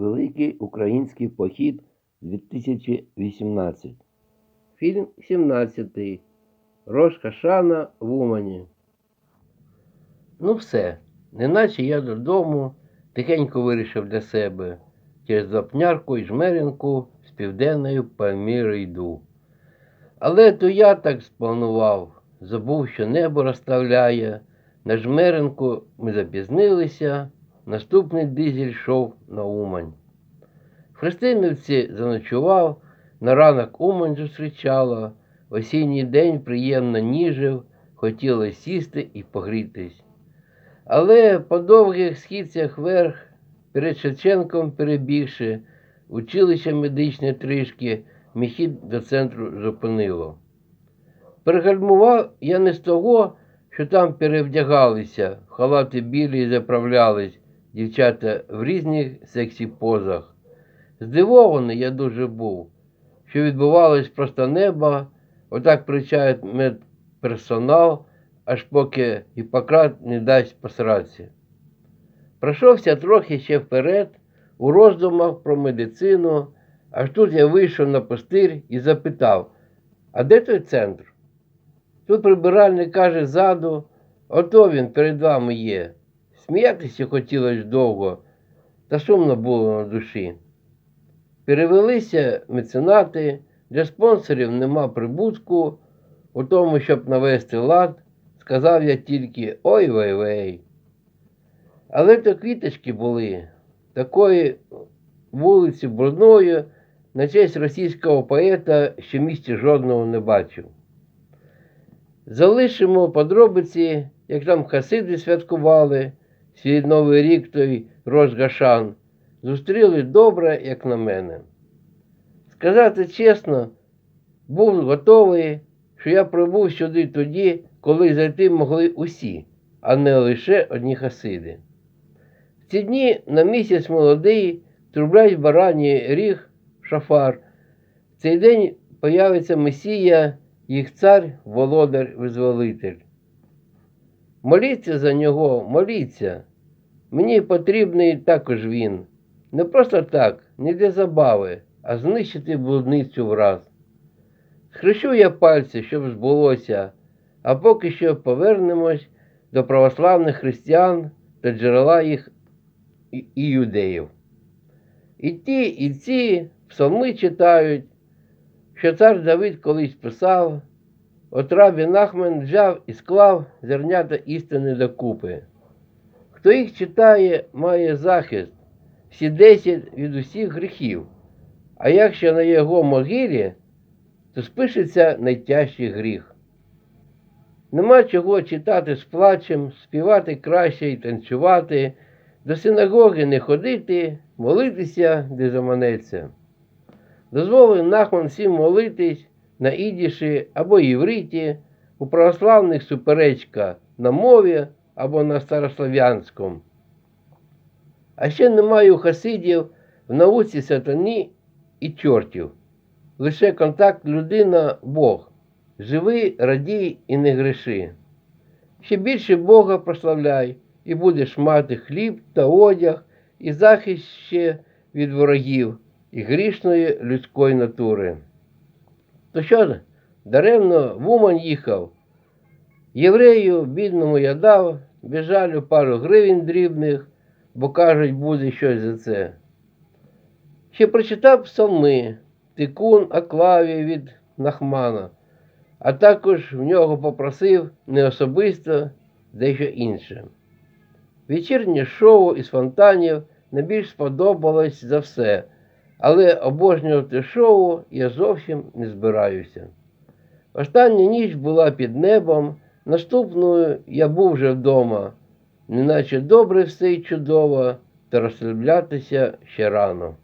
Великий український похід 2018. Фільм 17. Рожка Шана в Умані. Ну все, неначе я додому тихенько вирішив для себе. Через Запнярку і Жмеринку з південної Пальміри йду. Але то я так спланував, забув, що небо розставляє. На Жмеринку ми запізнилися, наступний дизель йшов на Умань. В Христинівці заночував, на ранок Умань зустрічала, в осінній день приємно ніжив, хотілося сісти і погрітись. Але по довгих східцях вверх, перед Шевченком перебігши, училище медичне трішки, мій хід до центру зупинило. Перегальмував я не з того, що там перевдягалися, халати білі заправлялись дівчата в різних сексі позах. Здивований я дуже був, що відбувалось просто неба, отак причають медперсонал, аж поки Гіппократ не дасть посраці. Пройшовся трохи ще вперед, у роздумах про медицину, аж тут я вийшов на пустир і запитав, а де той центр? Тут прибиральник каже ззаду, ото він перед вами є. Сміятися хотілося довго, та сумно було на душі. Перевелися меценати, для спонсорів нема прибутку, у тому, щоб навести лад, сказав я тільки ой вей вей. Але то квіточки були, такої вулиці брудною, на честь російського поета, що в місті жодного не бачив. Залишимо подробиці, як там хасиди святкували, свій новий рік той Рожгашан, зустріли добре, як на мене. Сказати чесно, був готовий, що я прибув сюди тоді, коли зайти могли усі, а не лише одні хасиди. В ці дні на місяць молодий трублять бараній ріг шафар. В цей день появиться Месія, їх цар, володар, визволитель. Моліться за нього, моліться. Мені потрібний також він. Не просто так, не для забави, а знищити блудницю враз. Схрещу я пальці, щоб збулося, а поки що повернемось до православних християн та джерела їх і, і юдеїв. І ті, і ці псалми читають, що цар Давид колись писав, от рабі Нахмен взяв і склав зернята істини докупи. Хто їх читає, має захист, всі десять від усіх гріхів, а якщо на його могилі, то спишеться найтяжчий гріх. Нема чого читати з плачем, співати краще і танцювати, до синагоги не ходити, молитися, де заманеться. Дозволив Нахман всім молитись на ідіші або євриті, у православних суперечка на мові або на старослов'янському. А ще немає у хасидів в науці сатані і чортів. Лише контакт людина Бог. Живи, радій і не греши. Ще більше Бога прославляй, і будеш мати хліб та одяг, і захист ще від ворогів і грішної людської натури. То що даремно в Умань їхав. Єврею, бідному я дав, біжалю пару гривень дрібних, бо кажуть, буде щось за це. Ще прочитав псалми, тикун Аклаві від Нахмана, а також в нього попросив не особисто дещо інше. Вечірнє шоу із фонтанів найбільш сподобалось за все, але обожнювати шоу я зовсім не збираюся. Остання ніч була під небом, наступною я був вже вдома, неначе добре все й чудово, та розслаблятися ще рано.